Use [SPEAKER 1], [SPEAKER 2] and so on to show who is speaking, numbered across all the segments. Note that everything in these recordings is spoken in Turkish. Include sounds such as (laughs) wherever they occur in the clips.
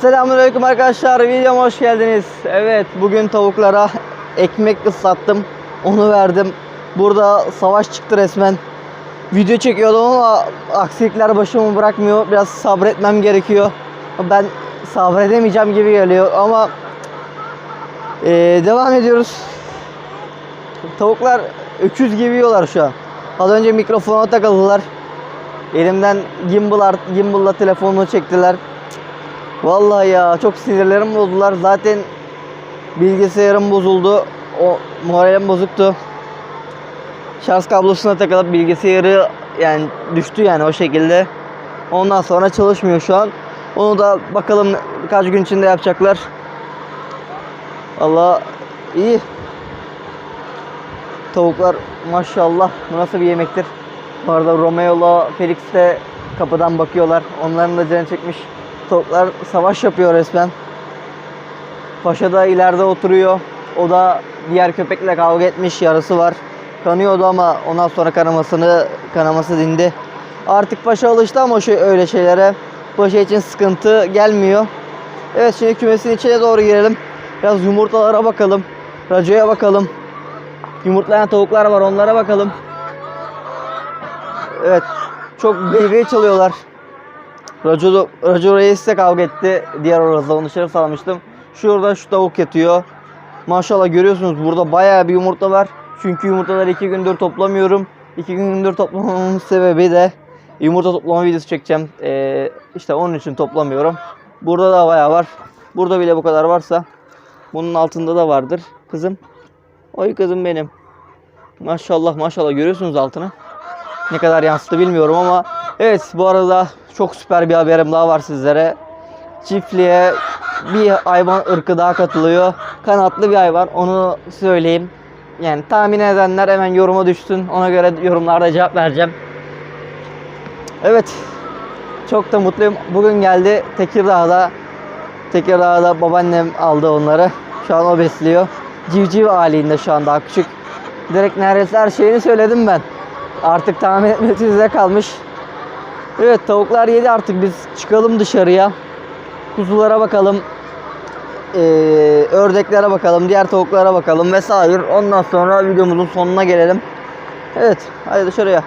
[SPEAKER 1] Selamünaleyküm arkadaşlar. Videoma hoş geldiniz. Evet, bugün tavuklara ekmek ıslattım. Onu verdim. Burada savaş çıktı resmen. Video çekiyordum ama aksilikler başımı bırakmıyor. Biraz sabretmem gerekiyor. Ben sabredemeyeceğim gibi geliyor ama eee, devam ediyoruz. Tavuklar öküz gibi yiyorlar şu an. Az önce mikrofona takıldılar. Elimden gimbal gimbal'la telefonumu çektiler. Vallahi ya çok sinirlerim bozdular. Zaten bilgisayarım bozuldu. O moralim bozuktu. Şarj kablosuna takılıp bilgisayarı yani düştü yani o şekilde. Ondan sonra çalışmıyor şu an. Onu da bakalım birkaç gün içinde yapacaklar. Allah iyi. Tavuklar maşallah bu nasıl bir yemektir. Bu arada Romeo'la Felix de kapıdan bakıyorlar. Onların da canı çekmiş. Tavuklar savaş yapıyor resmen. Paşa da ileride oturuyor. O da diğer köpekle kavga etmiş. Yarası var. Kanıyordu ama ondan sonra kanamasını kanaması dindi. Artık paşa alıştı ama şu öyle şeylere. Paşa için sıkıntı gelmiyor. Evet şimdi kümesin içine doğru girelim. Biraz yumurtalara bakalım. Racoya bakalım. Yumurtlayan tavuklar var onlara bakalım. Evet. Çok gıygıy çalıyorlar. Raco, Raco Reis kavga etti. Diğer orada onu dışarı salmıştım. Şurada şu tavuk yatıyor. Maşallah görüyorsunuz burada bayağı bir yumurta var. Çünkü yumurtaları iki gündür toplamıyorum. İki gündür toplamamın sebebi de yumurta toplama videosu çekeceğim. Ee, işte onun için toplamıyorum. Burada da bayağı var. Burada bile bu kadar varsa bunun altında da vardır. Kızım. Oy kızım benim. Maşallah maşallah görüyorsunuz altını. Ne kadar yansıttı bilmiyorum ama evet bu arada çok süper bir haberim daha var sizlere. Çiftliğe bir hayvan ırkı daha katılıyor. Kanatlı bir hayvan onu söyleyeyim. Yani tahmin edenler hemen yoruma düşsün. Ona göre yorumlarda cevap vereceğim. Evet. Çok da mutluyum. Bugün geldi Tekirdağ'da. Tekirdağ'da babaannem aldı onları. Şu an o besliyor. Civciv halinde şu an daha küçük. Direkt neredeyse her şeyini söyledim ben. Artık tahmin etmesi size kalmış. Evet tavuklar yedi artık biz çıkalım dışarıya. Kuzulara bakalım. Ee, ördeklere bakalım. Diğer tavuklara bakalım vesaire. Ondan sonra videomuzun sonuna gelelim. Evet hadi dışarıya.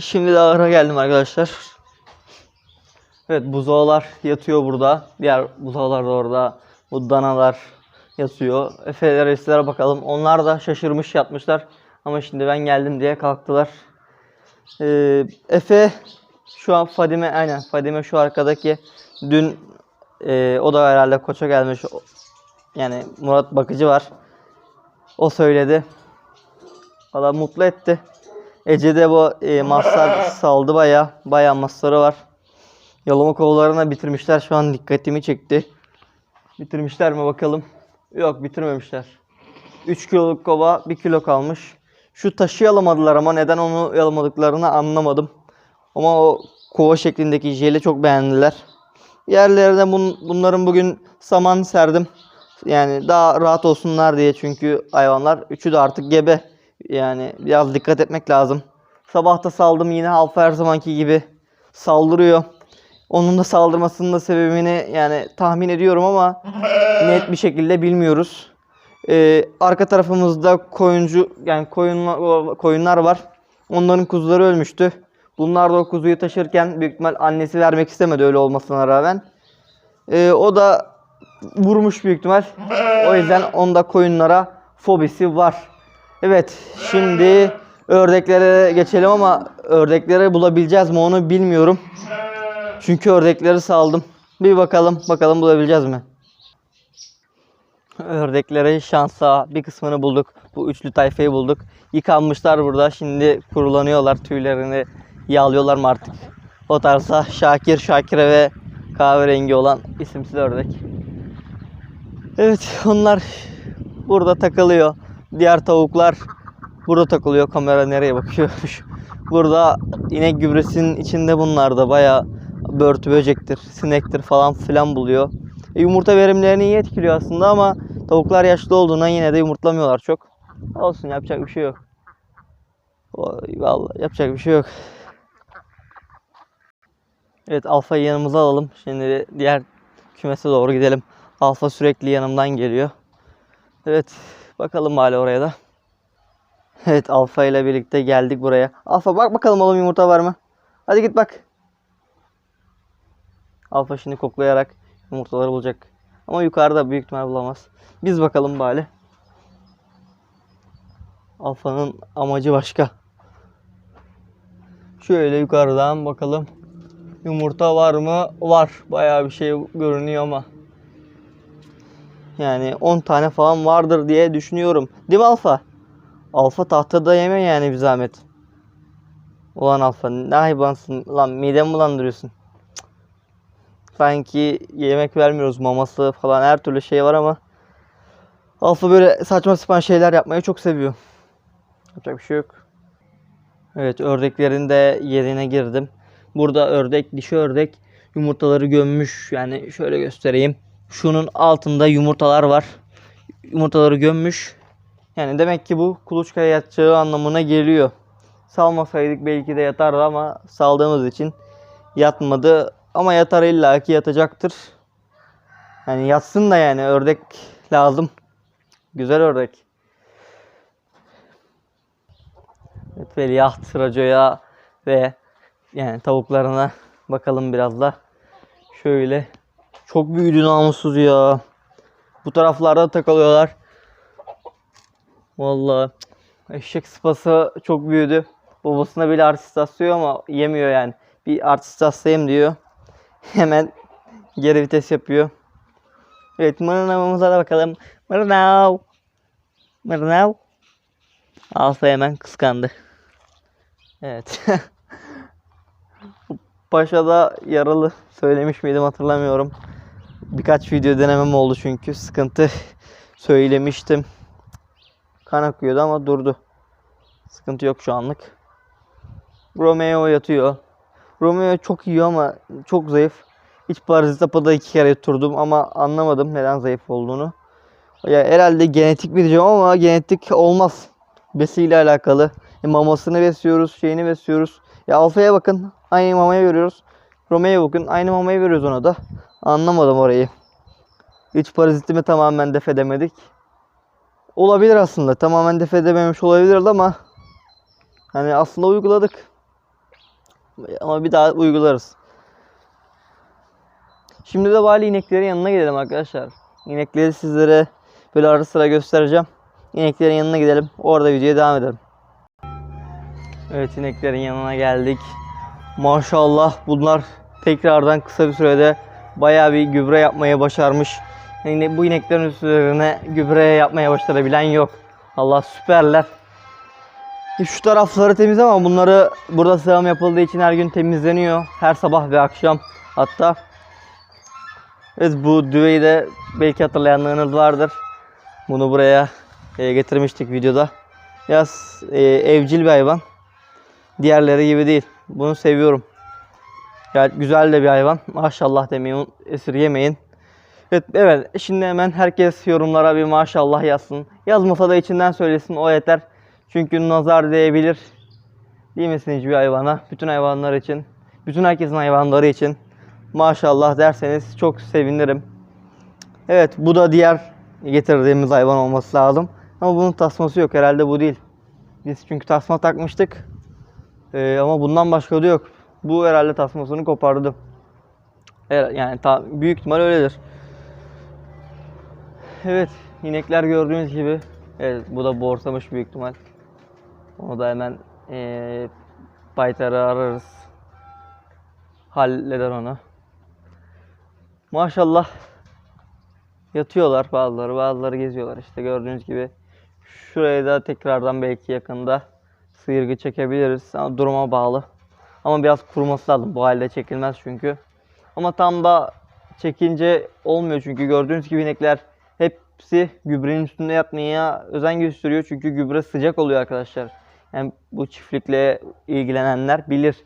[SPEAKER 1] Şimdi de ahıra geldim arkadaşlar. Evet buzağılar yatıyor burada. Diğer buzağılar da orada. Bu danalar yatıyor. Efeler, bakalım. Onlar da şaşırmış yatmışlar. Ama şimdi ben geldim diye kalktılar. Ee, Efe şu an Fadime aynen Fadime şu arkadaki dün e, o da herhalde koça gelmiş. Yani Murat Bakıcı var. O söyledi. Valla mutlu etti. Ece de bu e, maslar saldı baya. Baya masları var. Yolama kovlarına bitirmişler. Şu an dikkatimi çekti. Bitirmişler mi bakalım. Yok bitirmemişler. 3 kiloluk kova 1 kilo kalmış. Şu taşı yalamadılar ama neden onu yalamadıklarını anlamadım. Ama o kova şeklindeki jeli çok beğendiler. Yerlerine bun, bunların bugün saman serdim. Yani daha rahat olsunlar diye çünkü hayvanlar üçü de artık gebe. Yani biraz dikkat etmek lazım. Sabah da saldım yine alfa her zamanki gibi saldırıyor. Onun da saldırmasının da sebebini yani tahmin ediyorum ama (laughs) net bir şekilde bilmiyoruz. Ee, arka tarafımızda koyuncu yani koyunlar, koyunlar var. Onların kuzuları ölmüştü. Bunlar da o kuzuyu taşırken büyük ihtimal annesi vermek istemedi öyle olmasına rağmen. Ee, o da vurmuş büyük ihtimal. O yüzden onda koyunlara fobisi var. Evet şimdi ördeklere geçelim ama ördekleri bulabileceğiz mi onu bilmiyorum. Çünkü ördekleri saldım. Bir bakalım bakalım bulabileceğiz mi? (laughs) Ördekleri şansa bir kısmını bulduk. Bu üçlü tayfayı bulduk. Yıkanmışlar burada. Şimdi kurulanıyorlar. Tüylerini yağlıyorlar mı artık? O tarzda Şakir, Şakire ve kahverengi olan isimsiz ördek. Evet onlar burada takılıyor. Diğer tavuklar burada takılıyor. Kamera nereye bakıyormuş? Burada inek gübresinin içinde bunlar da bayağı börtü böcektir, sinektir falan filan buluyor. Yumurta verimlerini iyi etkiliyor aslında ama tavuklar yaşlı olduğundan yine de yumurtlamıyorlar çok. Olsun yapacak bir şey yok. Vallahi yapacak bir şey yok. Evet alfayı yanımıza alalım. Şimdi diğer kümese doğru gidelim. Alfa sürekli yanımdan geliyor. Evet bakalım hala oraya da. Evet Alfa ile birlikte geldik buraya. Alfa bak bakalım oğlum yumurta var mı? Hadi git bak. Alfa şimdi koklayarak yumurtaları bulacak. Ama yukarıda büyük ihtimal bulamaz. Biz bakalım bari. Alfa'nın amacı başka. Şöyle yukarıdan bakalım. Yumurta var mı? Var. Bayağı bir şey görünüyor ama. Yani 10 tane falan vardır diye düşünüyorum. Değil mi Alfa? Alfa tahtada yeme yani bir zahmet. Ulan Alfa ne hayvansın lan midemi bulandırıyorsun. Sanki yemek vermiyoruz maması falan her türlü şey var ama Alfa böyle saçma sapan şeyler yapmayı çok seviyor. Yapacak bir şey yok. Evet ördeklerin de yerine girdim. Burada ördek, dişi ördek yumurtaları gömmüş. Yani şöyle göstereyim. Şunun altında yumurtalar var. Yumurtaları gömmüş. Yani demek ki bu kuluçkaya yatacağı anlamına geliyor. Salmasaydık belki de yatardı ama saldığımız için yatmadı. Ama yatar illaki yatacaktır. Yani yatsın da yani ördek lazım. Güzel ördek. Evet, Veliaht Raco'ya ve yani tavuklarına bakalım biraz da. Şöyle. Çok büyüdü namussuz ya. Bu taraflarda takılıyorlar. Vallahi eşek sıpası çok büyüdü. Babasına bile artist aslıyor ama yemiyor yani. Bir artist aslayayım diyor. (laughs) Hemen geri vites yapıyor. Evet mırnavımıza da bakalım. Mırnav. Mırnav. Alfa hemen kıskandı. Evet. (laughs) Paşa da yaralı. Söylemiş miydim hatırlamıyorum. Birkaç video denemem oldu çünkü. Sıkıntı söylemiştim. Kan akıyordu ama durdu. Sıkıntı yok şu anlık. Romeo yatıyor. Romeo çok iyi ama çok zayıf. Hiç parazit apıda iki kere yuturdum ama anlamadım neden zayıf olduğunu. Ya herhalde genetik mi diyeceğim ama genetik olmaz. Besiyle alakalı. E, mamasını besliyoruz, şeyini besliyoruz. Ya Alfa'ya bakın. Aynı mamayı veriyoruz. Romeo'ya bakın. Aynı mamayı veriyoruz ona da. Anlamadım orayı. Hiç parazitimi tamamen def edemedik. Olabilir aslında. Tamamen def edememiş olabilirdi ama hani aslında uyguladık. Ama bir daha uygularız. Şimdi de vali ineklerin yanına gidelim arkadaşlar. İnekleri sizlere böyle ara sıra göstereceğim. İneklerin yanına gidelim. Orada videoya devam edelim. Evet ineklerin yanına geldik. Maşallah bunlar tekrardan kısa bir sürede bayağı bir gübre yapmaya başarmış. Yani bu ineklerin üzerine gübre yapmaya başarabilen yok. Allah süperler. Şu tarafları temiz ama bunları burada sığım yapıldığı için her gün temizleniyor. Her sabah ve akşam hatta. Evet bu düveyi de belki hatırlayanlarınız vardır. Bunu buraya e, getirmiştik videoda. Biraz e, evcil bir hayvan. Diğerleri gibi değil. Bunu seviyorum. Yani güzel de bir hayvan. Maşallah demeyin, esirgemeyin. Evet, evet. Şimdi hemen herkes yorumlara bir maşallah yazsın. Yazmasa da içinden söylesin o yeter. Çünkü nazar değebilir. Değil misin hiçbir hayvana? Bütün hayvanlar için. Bütün herkesin hayvanları için. Maşallah derseniz çok sevinirim. Evet bu da diğer getirdiğimiz hayvan olması lazım. Ama bunun tasması yok herhalde bu değil. Biz çünkü tasma takmıştık. Ee, ama bundan başka da yok. Bu herhalde tasmasını kopardı. Yani ta, büyük ihtimal öyledir. Evet inekler gördüğünüz gibi. Evet bu da borsamış büyük ihtimal. Onu da hemen ee, baytarı ararız. Halleder onu. Maşallah yatıyorlar bazıları, bazıları geziyorlar işte gördüğünüz gibi. Şuraya da tekrardan belki yakında sıyırgı çekebiliriz ama duruma bağlı. Ama biraz kuruması lazım. Bu halde çekilmez çünkü. Ama tam da çekince olmuyor çünkü gördüğünüz gibi inekler hepsi gübrenin üstünde yatmaya özen gösteriyor. Çünkü gübre sıcak oluyor arkadaşlar. Yani bu çiftlikle ilgilenenler bilir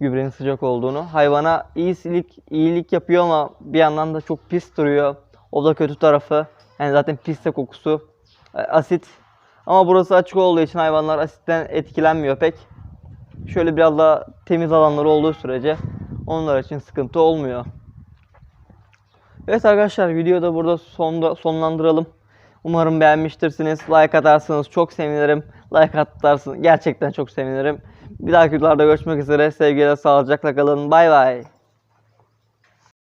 [SPEAKER 1] gübrenin sıcak olduğunu. Hayvana iyilik, iyilik yapıyor ama bir yandan da çok pis duruyor. O da kötü tarafı. Yani zaten pis de kokusu. E, Asit. Ama burası açık olduğu için hayvanlar asitten etkilenmiyor pek. Şöyle biraz daha temiz alanları olduğu sürece onlar için sıkıntı olmuyor. Evet arkadaşlar videoyu da burada sonda, sonlandıralım. Umarım beğenmiştirsiniz. Like atarsanız çok sevinirim. Like atarsınız gerçekten çok sevinirim. Bir dahaki videolarda görüşmek üzere. Sevgiyle sağlıcakla kalın. Bay bay.